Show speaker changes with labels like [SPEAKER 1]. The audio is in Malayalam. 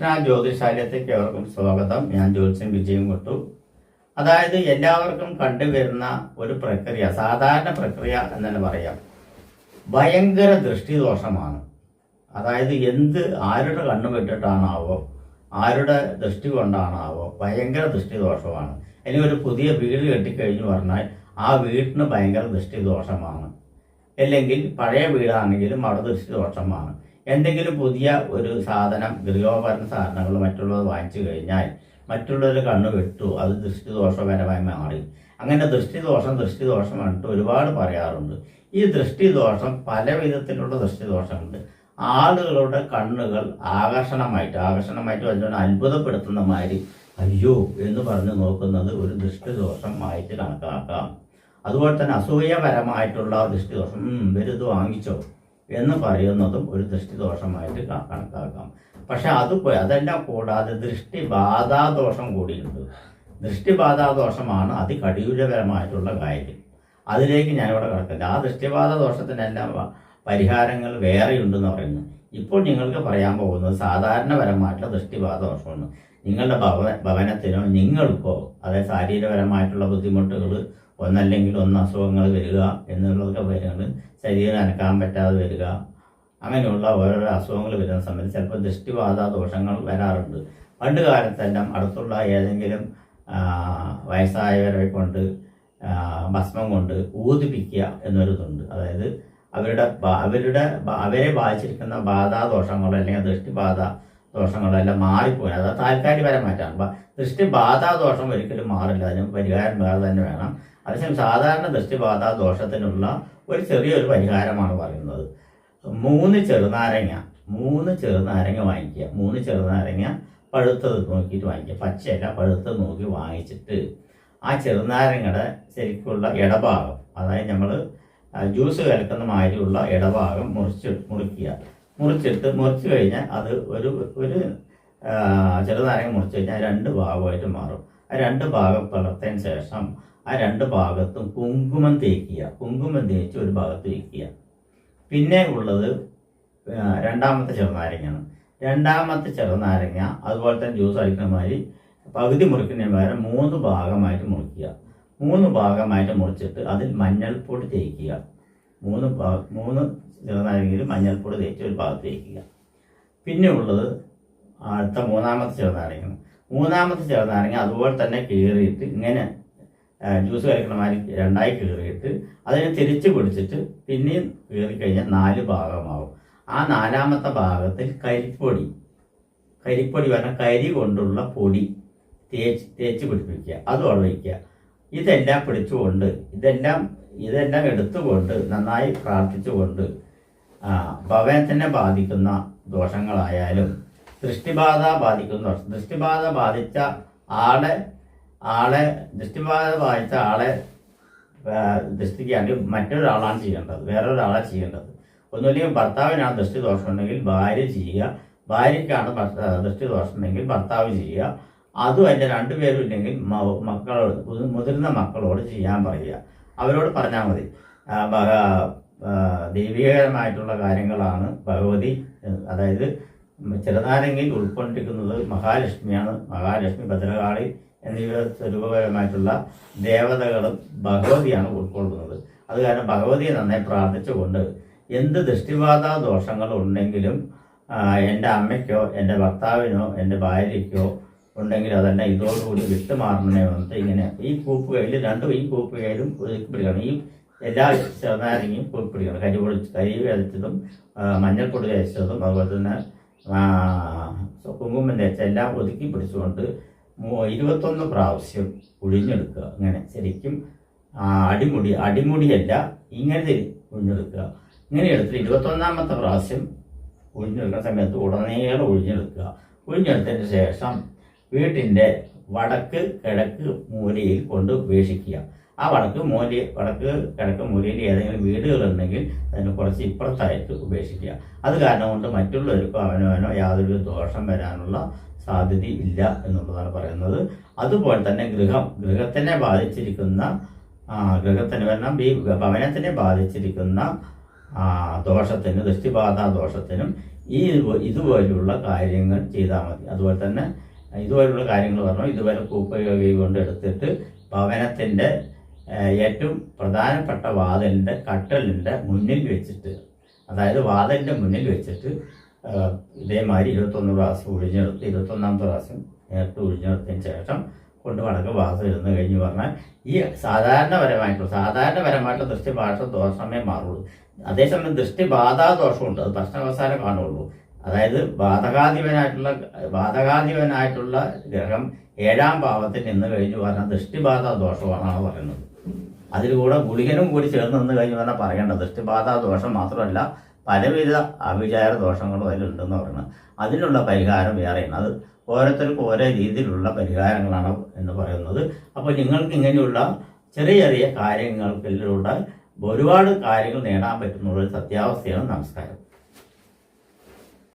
[SPEAKER 1] ശ്രീകൃഷ്ണ ജ്യോതിഷാലയത്തേക്ക് ഏവർക്കും സ്വാഗതം. ഞാൻ ജ്യോത്സ്യം വിജയം കൊട്ടു. അതായത് എല്ലാവർക്കും കണ്ടുവരുന്ന ഒരു പ്രക്രിയ സാധാരണ പ്രക്രിയ എന്ന് തന്നെ പറയാം. ഭയങ്കര ദൃഷ്ടിദോഷമാണ്. അതായത് എന്ത് ആരുടെ കണ്ണു വിട്ടിട്ടാണാവോ ആരുടെ ദൃഷ്ടി കൊണ്ടാണാവോ ഭയങ്കര ദൃഷ്ടിദോഷമാണ്. അല്ലെങ്കിൽ ഒരു പുതിയ വീട് കെട്ടിക്കഴിഞ്ഞു പറഞ്ഞാൽ ആ വീട്ടിന് ഭയങ്കര ദൃഷ്ടിദോഷമാണ്. അല്ലെങ്കിൽ പഴയ വീടാണെങ്കിലും അവിടെ ദൃഷ്ടിദോഷമാണ്. എന്തെങ്കിലും പുതിയ ഒരു സാധനം ഗൃഹോപകരണ സാധനങ്ങൾ മറ്റുള്ളവർ വാങ്ങിച്ചു കഴിഞ്ഞാൽ മറ്റുള്ളവർ കണ്ണു വിട്ടു അത് ദൃഷ്ടിദോഷപരമായി മാറി. അങ്ങനെ ദൃഷ്ടിദോഷം ദൃഷ്ടിദോഷം പറഞ്ഞിട്ട് ഒരുപാട് പറയാറുണ്ട്. ഈ ദൃഷ്ടിദോഷം പല വിധത്തിലുള്ള ദൃഷ്ടിദോഷമുണ്ട് ആളുകളുടെ കണ്ണുകൾ ആകർഷണമായിട്ട് ആകർഷണമായിട്ട് വന്നുകൊണ്ട് അത്ഭുതപ്പെടുത്തുന്ന മാതിരി അയ്യോ എന്ന് പറഞ്ഞ് നോക്കുന്നത് ഒരു ദൃഷ്ടിദോഷമായിട്ട് കണക്കാക്കാം. അതുപോലെ തന്നെ അസൂയപരമായിട്ടുള്ള ദൃഷ്ടിദോഷം "ഉം, ഇവരിത് വാങ്ങിച്ചോ. എന്ന് പറയുന്നതും ഒരു ദൃഷ്ടിദോഷമായിട്ട് കണക്കാക്കാം. പക്ഷെ അത് അതെല്ലാം കൂടാതെ ദൃഷ്ടിബാധാദോഷം കൂടിയുണ്ട് ദൃഷ്ടിബാധാദോഷമാണ് അതികടിയൂരപരമായിട്ടുള്ള കാര്യം. അതിലേക്ക് ഞാനിവിടെ കിടക്കില്ല ആ ദൃഷ്ടിബാധ ദോഷത്തിനെല്ലാം പരിഹാരങ്ങൾ വേറെയുണ്ടെന്ന് പറയുന്നു. ഇപ്പോൾ നിങ്ങൾക്ക് പറയാൻ പോകുന്നത് സാധാരണപരമായിട്ടുള്ള ദൃഷ്ടിബാധ ദോഷമാണ് നിങ്ങളുടെ ഭവ ഭവനത്തിനോ നിങ്ങൾക്കോ അതായത് ശാരീരപരമായിട്ടുള്ള ബുദ്ധിമുട്ടുകൾ ഒന്നല്ലെങ്കിൽ ഒന്ന് അസുഖങ്ങൾ വരിക എന്നുള്ളതൊക്കെ വരുന്നത് ശരീരം അനക്കാൻ പറ്റാതെ വരിക. അങ്ങനെയുള്ള ഓരോരോ അസുഖങ്ങൾ വരുന്ന സമയത്ത് ചിലപ്പോൾ ദൃഷ്ടിബാധ ദോഷങ്ങൾ വരാറുണ്ട്. പണ്ട് കാലത്തെല്ലാം അടുത്തുള്ള ഏതെങ്കിലും വയസ്സായവരെ കൊണ്ട് ഭസ്മം കൊണ്ട് ഊതിപ്പിക്കുക എന്നൊരിതുണ്ട്. അതായത് അവരുടെ അവരുടെ അവരെ ബാധിച്ചിരിക്കുന്ന ബാധാദോഷങ്ങൾ അല്ലെങ്കിൽ ദൃഷ്ടിബാധ ദോഷങ്ങളെല്ലാം മാറിപ്പോയി. അത് താൽക്കാലികപരമായിട്ടാണ്. ദൃഷ്ടിബാധ ദോഷം ഒരിക്കലും മാറില്ല. അതിന് പരിഹാരം വേറെ തന്നെ വേണം. അതേസമയം സാധാരണ ദൃഷ്ടിബാധ ദോഷത്തിനുള്ള ഒരു ചെറിയൊരു പരിഹാരമാണ് പറയുന്നത്. മൂന്ന് ചെറുനാരങ്ങ. മൂന്ന് ചെറുനാരങ്ങ വാങ്ങിക്കുക. മൂന്ന് ചെറുനാരങ്ങ പഴുത്തത് നോക്കിയിട്ട് വാങ്ങിക്കുക. പച്ചയല്ല പഴുത്തത് നോക്കി വാങ്ങിച്ചിട്ട് ആ ചെറുനാരങ്ങയുടെ ശരിക്കുള്ള ഇടഭാഗം അതായത് നമ്മൾ ജ്യൂസ് കലക്കുന്ന മാതിരിയുള്ള ഇടഭാഗം മുറിച്ച് മുറിക്കുക. മുറിച്ചിട്ട് മുറിച്ച് കഴിഞ്ഞാൽ അത് ഒരു ഒരു ചെറുനാരങ്ങ മുറിച്ച് കഴിഞ്ഞാൽ രണ്ട് ഭാഗമായിട്ട് മാറും. ആ രണ്ട് ഭാഗം പിളർത്തതിന് ശേഷം ആ രണ്ട് ഭാഗത്തും കുങ്കുമം തേക്കുക. കുങ്കുമം തേച്ച് ഒരു ഭാഗത്ത് വയ്ക്കുക പിന്നെ ഉള്ളത് രണ്ടാമത്തെ ചെറുനാരങ്ങയാണ്. രണ്ടാമത്തെ ചെറുനാരങ്ങ അതുപോലെ തന്നെ ജ്യൂസ് അടിക്കുന്ന മാതിരി പകുതി മുറിക്കുന്നതിന് പകരം മൂന്ന് ഭാഗമായിട്ട് മുറിക്കുക. മൂന്ന് ഭാഗമായിട്ട് മുറിച്ചിട്ട് അതിൽ മഞ്ഞൾപ്പൊടി തേക്കുക. മൂന്ന് മൂന്ന് ചെറുനാരങ്ങയിൽ മഞ്ഞൾപ്പൊടി തേച്ച് ഒരു ഭാഗത്ത് വയ്ക്കുക പിന്നെ ഉള്ളത് അടുത്ത മൂന്നാമത്തെ ചെറുനാരങ്ങ മൂന്നാമത്തെ ചെറുനാരങ്ങ അതുപോലെ തന്നെ കീറിയിട്ട് ഇങ്ങനെ ജ്യൂസ് കഴിക്കുന്ന മാതിരി രണ്ടായി കീറിയിട്ട് അതിനെ തിരിച്ച് പിടിച്ചിട്ട് പിന്നെയും കീറി കഴിഞ്ഞാൽ നാല് ഭാഗമാവും. ആ നാലാമത്തെ ഭാഗത്തിൽ കരിപ്പൊടി കരിപ്പൊടി പറഞ്ഞാൽ കരി കൊണ്ടുള്ള പൊടി തേച്ച് തേച്ച് പിടിപ്പിക്കുക. അതും അവിടെ വയ്ക്കുക. ഇതെല്ലാം പിടിച്ചുകൊണ്ട് ഇതെല്ലാം ഇതെല്ലാം എടുത്തുകൊണ്ട് നന്നായി പ്രാർത്ഥിച്ചുകൊണ്ട് ഭവനത്തിനെ ബാധിക്കുന്ന ദോഷങ്ങളായാലും ദൃഷ്ടിബാധ ബാധിക്കുന്ന ദോഷം. ദൃഷ്ടിബാധ ബാധിച്ച ആളെ ആളെ ദൃഷ്ടിബാധ ബാധിച്ച ആളെ ദൃഷ്ടിക്കാണ്ട് മറ്റൊരാളാണ് ചെയ്യേണ്ടത്. വേറൊരാളാണ് ചെയ്യേണ്ടത്. ഒന്നുമില്ലെങ്കിൽ ഭർത്താവിനാണ് ദൃഷ്ടി ദോഷം ഉണ്ടെങ്കിൽ ഭാര്യ ചെയ്യുക. ഭാര്യയ്ക്കാണ് ദൃഷ്ടി ദോഷം ഉണ്ടെങ്കിൽ ഭർത്താവ് ചെയ്യുക. അതും അതിന്റെ രണ്ടുപേരും ഇല്ലെങ്കിൽ മക്കളോട് മുതി- മുതിർന്ന മക്കളോട് ചെയ്യാൻ പറയുക. അവരോട് പറഞ്ഞാൽ മതി. ദൈവികപരമായിട്ടുള്ള കാര്യങ്ങളാണ് ഭഗവതി അതായത് ചെറുനാരങ്ങയിൽ ഉൾക്കൊണ്ടിരിക്കുന്നത് മഹാലക്ഷ്മിയാണ്. മഹാലക്ഷ്മി ഭദ്രകാളി എന്നിവ സ്വരൂപപരമായിട്ടുള്ള ദേവതകളും ഭഗവതിയാണ് ഉൾക്കൊള്ളുന്നത്. അത് കാരണം ഭഗവതിയെ നന്നായി പ്രാർത്ഥിച്ചുകൊണ്ട് എന്ത് ദൃഷ്ടിബാധ ദോഷങ്ങൾ ഉണ്ടെങ്കിലും എന്റെ അമ്മയ്ക്കോ എന്റെ ഭർത്താവിനോ എന്റെ ഭാര്യയ്ക്കോ ഉണ്ടെങ്കിൽ അതെല്ലാം ഇതോടുകൂടി വിട്ടുമാറണേ വന്നിട്ട് ഇങ്ങനെ ഈ കൂപ്പ് കയ്യിൽ രണ്ടും ഈ കൂപ്പ് കയ്യിലും ഈ എല്ലാ ചെറുനാരങ്ങയും കൂപ്പി പിടിക്കണം കരി പൊടി കരി വേദിച്ചതും മഞ്ഞൾപ്പൊടി തേച്ചതും അതുപോലെ തന്നെ കുങ്കുമം തേച്ച എല്ലാം ഒതുക്കി പിടിച്ചുകൊണ്ട് ഇരുപത്തൊന്ന് പ്രാവശ്യം ഉഴിഞ്ഞെടുക്കുക. അങ്ങനെ ശരിക്കും അടിമുടി അടിമുടിയല്ല ഇങ്ങനെ തിരി ഒഴിഞ്ഞെടുക്കുക ഇങ്ങനെ എടുത്തിട്ട് ഇരുപത്തൊന്നാമത്തെ പ്രാവശ്യം ഉഴിഞ്ഞെടുക്കുന്ന സമയത്ത് ഉടനീളം ഉഴിഞ്ഞെടുക്കുക. ഉഴിഞ്ഞെടുത്തതിന് ശേഷം വീട്ടിന്റെ വടക്ക് കിഴക്ക് മൂലയിൽ കൊണ്ട് ഉപേക്ഷിക്കുക. ആ വടക്ക് മൂല വടക്ക് കിഴക്ക് മൂലയിൽ ഏതെങ്കിലും വീടുകളുണ്ടെങ്കിൽ അതിന് കുറച്ച് ഇപ്പുറത്തായിട്ട് ഉപേക്ഷിക്കുക. അത് കാരണം കൊണ്ട് മറ്റുള്ളവർക്കോ അവനവനോ യാതൊരു ദോഷം വരാനുള്ള സാധ്യത ഇല്ല എന്നുള്ളതാണ് പറയുന്നത്. അതുപോലെ തന്നെ ഗൃഹം ഗൃഹത്തിനെ ബാധിച്ചിരിക്കുന്ന ഗൃഹത്തിന് വരണം ഈ ഭവനത്തിനെ ബാധിച്ചിരിക്കുന്ന ദോഷത്തിന് ദൃഷ്ടിബാധ ദോഷത്തിനും ഈ ഇതുപോലെയുള്ള കാര്യങ്ങൾ ചെയ്താൽ മതി. അതുപോലെ തന്നെ ഇതുപോലുള്ള കാര്യങ്ങൾ പറഞ്ഞു ഇതുവരെ കൂപ്പയോഗി കൊണ്ട് എടുത്തിട്ട് ഭവനത്തിന്റെ ഏറ്റവും പ്രധാനപ്പെട്ട വാതിലിന്റെ കട്ടലിന്റെ മുന്നിൽ വെച്ചിട്ട് അതായത് വാതിലിന്റെ മുന്നിൽ വെച്ചിട്ട് ഇതേമാതിരി ഇരുപത്തൊന്ന് പ്രാവശ്യം ഒഴിഞ്ഞെടുത്ത് ഇരുപത്തൊന്നാമത്തെ പ്രാവശ്യം നേരിട്ട് ഒഴിഞ്ഞെടുത്തതിന് ശേഷം കൊണ്ട് വടക്ക് വാസം ഇരുന്ന് കഴിഞ്ഞ് പറഞ്ഞാൽ ഈ സാധാരണപരമായിട്ടുള്ള സാധാരണപരമായിട്ടുള്ള ദൃഷ്ടിഭാഷ ദോഷമേ മാറുള്ളൂ. അതേസമയം ദൃഷ്ടിബാധാ ദോഷമുണ്ട് അത് പ്രശ്നാവസാനം കാണുള്ളൂ അതായത് ബാധകാധിപനായിട്ടുള്ള ബാധകാധിപനായിട്ടുള്ള ഗ്രഹം ഏഴാം ഭാവത്തിൽ നിന്ന് കഴിഞ്ഞു പറഞ്ഞാൽ ദൃഷ്ടിബാധ ദോഷമാണെന്നാണ് പറയുന്നത്. അതിലൂടെ ഗുളികനും കൂടി ചേർന്ന് നിന്ന് കഴിഞ്ഞു പറഞ്ഞാൽ പറയേണ്ട ദൃഷ്ടിബാധ ദോഷം മാത്രമല്ല പലവിധ അവിചാര ദോഷങ്ങളും അതിലുണ്ടെന്ന് പറയുന്നത്. അതിനുള്ള പരിഹാരം വേറെയാണ്. അത് ഓരോരുത്തർക്കും ഓരോ രീതിയിലുള്ള പരിഹാരങ്ങളാണ് എന്ന് പറയുന്നത്. അപ്പോൾ നിങ്ങൾക്ക് ഇങ്ങനെയുള്ള ചെറിയ ചെറിയ കാര്യങ്ങൾക്കിലൂടെ ഒരുപാട് കാര്യങ്ങൾ നേടാൻ പറ്റുന്ന ഒരു സത്യാവസ്ഥയാണ് നമസ്കാരം.